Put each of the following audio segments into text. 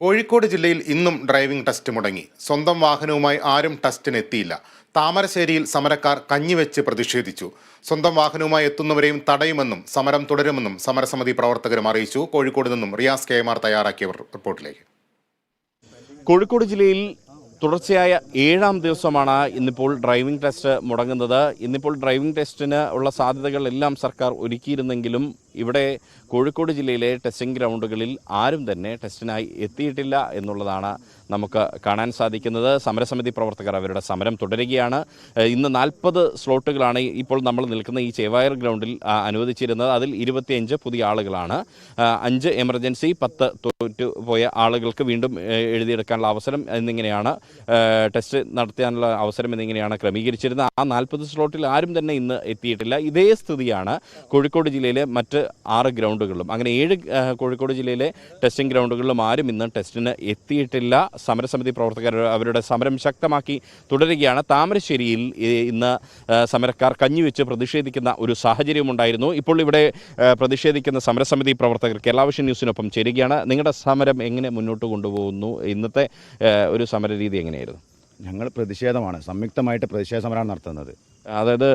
കോഴിക്കോട് ജില്ലയിൽ ഇന്നും driving test മുടങ്ങി. സ്വന്തം വാഹനവുമായി ആരും ടെസ്റ്റിന് എത്തിയില്ല താമരശ്ശേരിയിൽ സമരക്കാർ കഞ്ഞിവെച്ച് പ്രതിഷേധിച്ചു. സ്വന്തം വാഹനവുമായി എത്തുന്നവരെയും തടയുമെന്നും സമരം തുടരുമെന്നും സമരസമിതി പ്രവർത്തകരും അറിയിച്ചു. കോഴിക്കോട് നിന്നും റിയാസ് കെ എം ആർ തയ്യാറാക്കിയ റിപ്പോർട്ടിലേക്ക്. കോഴിക്കോട് ജില്ലയിൽ തുടർച്ചയായ ഏഴാം ദിവസമാണ് ഇന്നിപ്പോൾ ഡ്രൈവിംഗ് ടെസ്റ്റ് മുടങ്ങുന്നത്. ഇന്നിപ്പോൾ ഡ്രൈവിംഗ് ടെസ്റ്റിന് ഉള്ള സാധ്യതകളെല്ലാം സർക്കാർ ഒരുക്കിയിരുന്നെങ്കിലും ഇവിടെ കോഴിക്കോട് ജില്ലയിലെ ടെസ്റ്റിംഗ് ഗ്രൗണ്ടുകളിൽ ആരും തന്നെ ടെസ്റ്റിനായി എത്തിയിട്ടില്ല എന്നുള്ളതാണ് നമുക്ക് കാണാൻ സാധിക്കുന്നത്. സമരസമിതി പ്രവർത്തകർ അവരുടെ സമരം തുടരുകയാണ്. ഇന്ന് നാൽപ്പത് സ്ലോട്ടുകളാണ് ഇപ്പോൾ നമ്മൾ നിൽക്കുന്ന ഈ ചേവായർ ഗ്രൗണ്ടിൽ അനുവദിച്ചിരുന്നത്. അതിൽ ഇരുപത്തിയഞ്ച് പുതിയ ആളുകളാണ്. അഞ്ച് എമർജൻസി പത്ത് തോറ്റു പോയ ആളുകൾക്ക് വീണ്ടും എഴുതിയെടുക്കാനുള്ള അവസരം എന്നിങ്ങനെയാണ് ടെസ്റ്റ് നടത്താനുള്ള അവസരം എന്നിങ്ങനെയാണ് ക്രമീകരിച്ചിരുന്നത്. ആ നാൽപ്പത് സ്ലോട്ടിൽ ആരും തന്നെ ഇന്ന് എത്തിയിട്ടില്ല. ഇതേ സ്ഥിതിയാണ് കോഴിക്കോട് ജില്ലയിലെ മറ്റ് ആറ് ഗ്രൗണ്ടുകളിലും. അങ്ങനെ ഏഴ് കോഴിക്കോട് ജില്ലയിലെ ടെസ്റ്റിംഗ് ഗ്രൗണ്ടുകളിലും ആരും ഇന്ന് ടെസ്റ്റിന് എത്തിയിട്ടില്ല. സമരസമിതി പ്രവർത്തകർ അവരുടെ സമരം ശക്തമാക്കി തുടരുകയാണ്. താമരശ്ശേരിയിൽ ഇന്ന് സമരക്കാർ കഞ്ഞിവെച്ച് പ്രതിഷേധിക്കുന്ന ഒരു സാഹചര്യമുണ്ടായിരുന്നു ഇപ്പോൾ ഇവിടെ പ്രതിഷേധിക്കുന്ന സമരസമിതി പ്രവർത്തകർ കേരളാവശ്യ ന്യൂസിനൊപ്പം ചേരുകയാണ്. നിങ്ങളുടെ സമരം എങ്ങനെ മുന്നോട്ട് കൊണ്ടുപോകുന്നു? ഇന്നത്തെ ഒരു സമര രീതി എങ്ങനെയായിരുന്നു? ഞങ്ങൾ പ്രതിഷേധമാണ്. സംയുക്തമായിട്ട് പ്രതിഷേധ സമരമാണ് നടത്തുന്നത്. അതായത്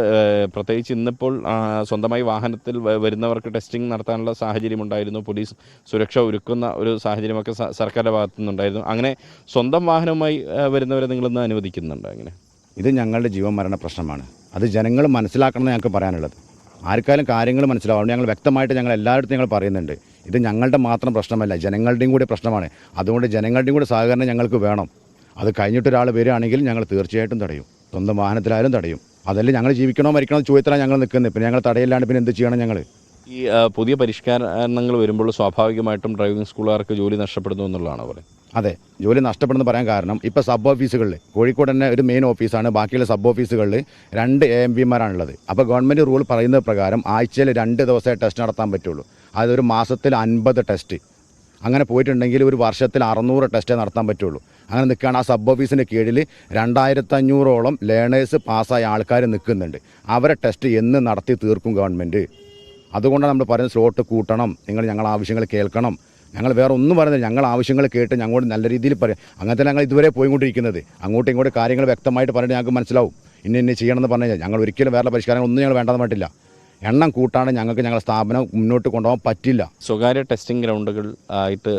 പ്രത്യേകിച്ച് ഇന്നിപ്പോൾ സ്വന്തമായി വാഹനത്തിൽ വരുന്നവർക്ക് ടെസ്റ്റിംഗ് നടത്താനുള്ള സാഹചര്യം ഉണ്ടായിരുന്നു പോലീസ് സുരക്ഷ ഒരുക്കുന്ന ഒരു സാഹചര്യമൊക്കെ സർക്കാരിന്റെ ഭാഗത്തു നിന്നുണ്ടായിരുന്നു അങ്ങനെ സ്വന്തം വാഹനവുമായി വരുന്നവരെ നിങ്ങളിന്ന് അനുവദിക്കുന്നുണ്ട് അങ്ങനെ? ഇത് ഞങ്ങളുടെ ജീവൻ മരണ പ്രശ്നമാണ്. അത് ജനങ്ങൾ മനസ്സിലാക്കണമെന്ന് ഞങ്ങൾക്ക് പറയാനുള്ളത്. ആർക്കാലും കാര്യങ്ങൾ മനസ്സിലാവും. ഞങ്ങൾ വ്യക്തമായിട്ട് ഞങ്ങൾ എല്ലായിടത്തും ഞങ്ങൾ പറയുന്നുണ്ട്. ഇത് ഞങ്ങളുടെ മാത്രം പ്രശ്നമല്ല ജനങ്ങളുടെയും കൂടി പ്രശ്നമാണ്. അതുകൊണ്ട് ജനങ്ങളുടെയും കൂടി സഹകരണം ഞങ്ങൾക്ക് വേണം. അത് കഴിഞ്ഞിട്ടൊരാൾ വരികയാണെങ്കിൽ ഞങ്ങൾ തീർച്ചയായിട്ടും തടയും. സ്വന്തം വാഹനത്തിലായാലും തടയും. അതല്ലേ ഞങ്ങൾ ജീവിക്കണോ മരിക്കണോ ചോദിച്ചാൽ ഞങ്ങൾ നിൽക്കുന്നത് പിന്നെ ഞങ്ങൾ തടയില്ലാണ്ട് പിന്നെ എന്ത് ചെയ്യണം ഞങ്ങൾ ഈ പുതിയ പരിഷ്കാരങ്ങൾ വരുമ്പോൾ സ്വാഭാവികമായിട്ടും ഡ്രൈവിംഗ് സ്കൂളുകാർക്ക് ജോലി നഷ്ടപ്പെടുന്നു എന്നുള്ളതാണ് പറയുന്നത് അതെ ജോലി നഷ്ടപ്പെടുന്നു പറയാൻ കാരണം ഇപ്പോൾ സബ് ഓഫീസുകളിൽ കോഴിക്കോട് തന്നെ ഒരു മെയിൻ ഓഫീസാണ് ബാക്കിയുള്ള സബ് ഓഫീസുകളിൽ രണ്ട് എ എം പിമാരാണുള്ളത് അപ്പോൾ ഗവൺമെന്റ് റൂൾ പറയുന്നത് പ്രകാരം ആഴ്ചയിൽ രണ്ട് ദിവസമേ ടെസ്റ്റ് നടത്താൻ പറ്റുള്ളൂ. അതൊരു മാസത്തിൽ അൻപത് ടെസ്റ്റ്. അങ്ങനെ പോയിട്ടുണ്ടെങ്കിൽ ഒരു വർഷത്തിൽ അറുന്നൂറ് ടെസ്റ്റേ നടത്താൻ പറ്റുള്ളൂ. അങ്ങനെ നിൽക്കുകയാണ് ആ സബ് ഓഫീസിന്റെ കീഴിൽ രണ്ടായിരത്തഞ്ഞൂറോളം ലേണേഴ്സ് പാസ്സായ ആൾക്കാർ നിൽക്കുന്നുണ്ട്. അവരെ ടെസ്റ്റ് എന്ന് നടത്തി തീർക്കും ഗവൺമെന്റ് അതുകൊണ്ടാണ് നമ്മൾ പറയുന്നത് സ്ലോട്ട് കൂട്ടണം. നിങ്ങൾ ഞങ്ങൾ ആവശ്യങ്ങൾ കേൾക്കണം. ഞങ്ങൾ വേറെ ഒന്നും പറയുന്നില്ല. ഞങ്ങൾ ആവശ്യങ്ങൾ കേട്ട് ഞങ്ങളോട് നല്ല രീതിയിൽ പറയാം. അങ്ങനത്തെ ഞങ്ങൾ ഇതുവരെ പോയിക്കൊണ്ടിരിക്കുന്നത്. അങ്ങോട്ടും ഇങ്ങോട്ടും കാര്യങ്ങൾ വ്യക്തമായിട്ട് പറഞ്ഞിട്ട് ഞങ്ങൾക്ക് മനസ്സിലാവും. ഇന്ന ഇന്നെ ചെയ്യണമെന്ന് പറഞ്ഞു കഴിഞ്ഞാൽ ഞങ്ങൾ ഒരിക്കലും വേറെ പരിഷ്കാരങ്ങളൊന്നും ഞങ്ങൾ വേണ്ടെന്ന് പറഞ്ഞിട്ടില്ല. എണ്ണം കൂട്ടാണ് ഞങ്ങൾക്ക് ഞങ്ങളുടെ സ്ഥാപനം മുന്നോട്ട് കൊണ്ടുപോകാൻ പറ്റില്ല. സ്വകാര്യ ടെസ്റ്റിംഗ് ഗ്രൗണ്ടുകൾ ആയിട്ട്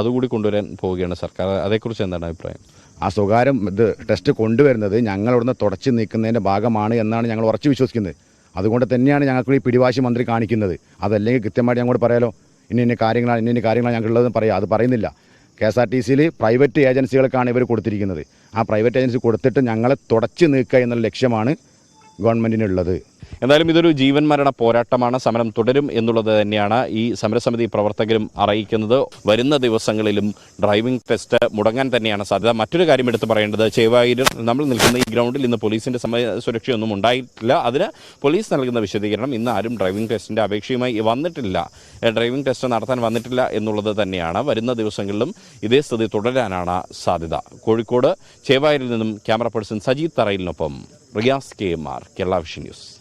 അതുകൂടി കൊണ്ടുവരാൻ പോവുകയാണ് സർക്കാർ. അതേക്കുറിച്ച് എന്താണ് അഭിപ്രായം? ആ സ്വകാര്യം ഇത് ടെസ്റ്റ് കൊണ്ടുവരുന്നത് ഞങ്ങളിവിടുന്ന് തുടച്ചു നീക്കുന്നതിന്റെ ഭാഗമാണ് എന്നാണ് ഞങ്ങൾ ഉറച്ചു വിശ്വസിക്കുന്നത്. അതുകൊണ്ട് തന്നെയാണ് ഞങ്ങൾക്ക് ഈ പിടിവാശി മന്ത്രി കാണിക്കുന്നത്. അതല്ലെങ്കിൽ കൃത്യമായിട്ട് ഞങ്ങളോട് പറയാലോ ഇന്ന ഇന്ന കാര്യങ്ങളാണ് ഇന്ന ഇന്ന കാര്യങ്ങളാണ് ഞങ്ങൾക്കുള്ളതെന്ന് പറയാം. അത് പറയുന്നില്ല. കെ എസ് ആർ ടി സിയിൽ പ്രൈവറ്റ് ഏജൻസികൾക്കാണ് ഇവർ കൊടുത്തിരിക്കുന്നത്. ആ പ്രൈവറ്റ് ഏജൻസി കൊടുത്തിട്ട് ഞങ്ങളെ തുടച്ചു നീക്കുക എന്നുള്ള ലക്ഷ്യമാണ് ഗവൺമെന്റിനുള്ളത് എന്തായാലും ഇതൊരു ജീവൻ മരണ പോരാട്ടമാണ്. സമരം തുടരും എന്നുള്ളത് തന്നെയാണ് ഈ സമരസമിതി പ്രവർത്തകരും അറിയിക്കുന്നത്. വരുന്ന ദിവസങ്ങളിലും ഡ്രൈവിംഗ് ടെസ്റ്റ് മുടങ്ങാൻ തന്നെയാണ് സാധ്യത. മറ്റൊരു കാര്യം എടുത്ത് പറയേണ്ടത് ചേവായൂരിൽ നമ്മൾ നിൽക്കുന്ന ഈ ഗ്രൗണ്ടിൽ ഇന്ന് പോലീസിന്റെ സമയ സുരക്ഷയൊന്നും ഉണ്ടായിട്ടില്ല. അതിന് പോലീസ് നൽകുന്ന വിശദീകരണം ഇന്ന് ആരും ഡ്രൈവിംഗ് ടെസ്റ്റിന്റെ അപേക്ഷയുമായി വന്നിട്ടില്ല. ഡ്രൈവിംഗ് ടെസ്റ്റ് നടത്താൻ വന്നിട്ടില്ല എന്നുള്ളത് തന്നെയാണ്. വരുന്ന ദിവസങ്ങളിലും ഇതേ സ്ഥിതി തുടരാനാണ് സാധ്യത. കോഴിക്കോട് ചേവായൂരിൽ നിന്നും camera person Sajeeth തറയിലിനൊപ്പം Riyas K M R Kerala vision news.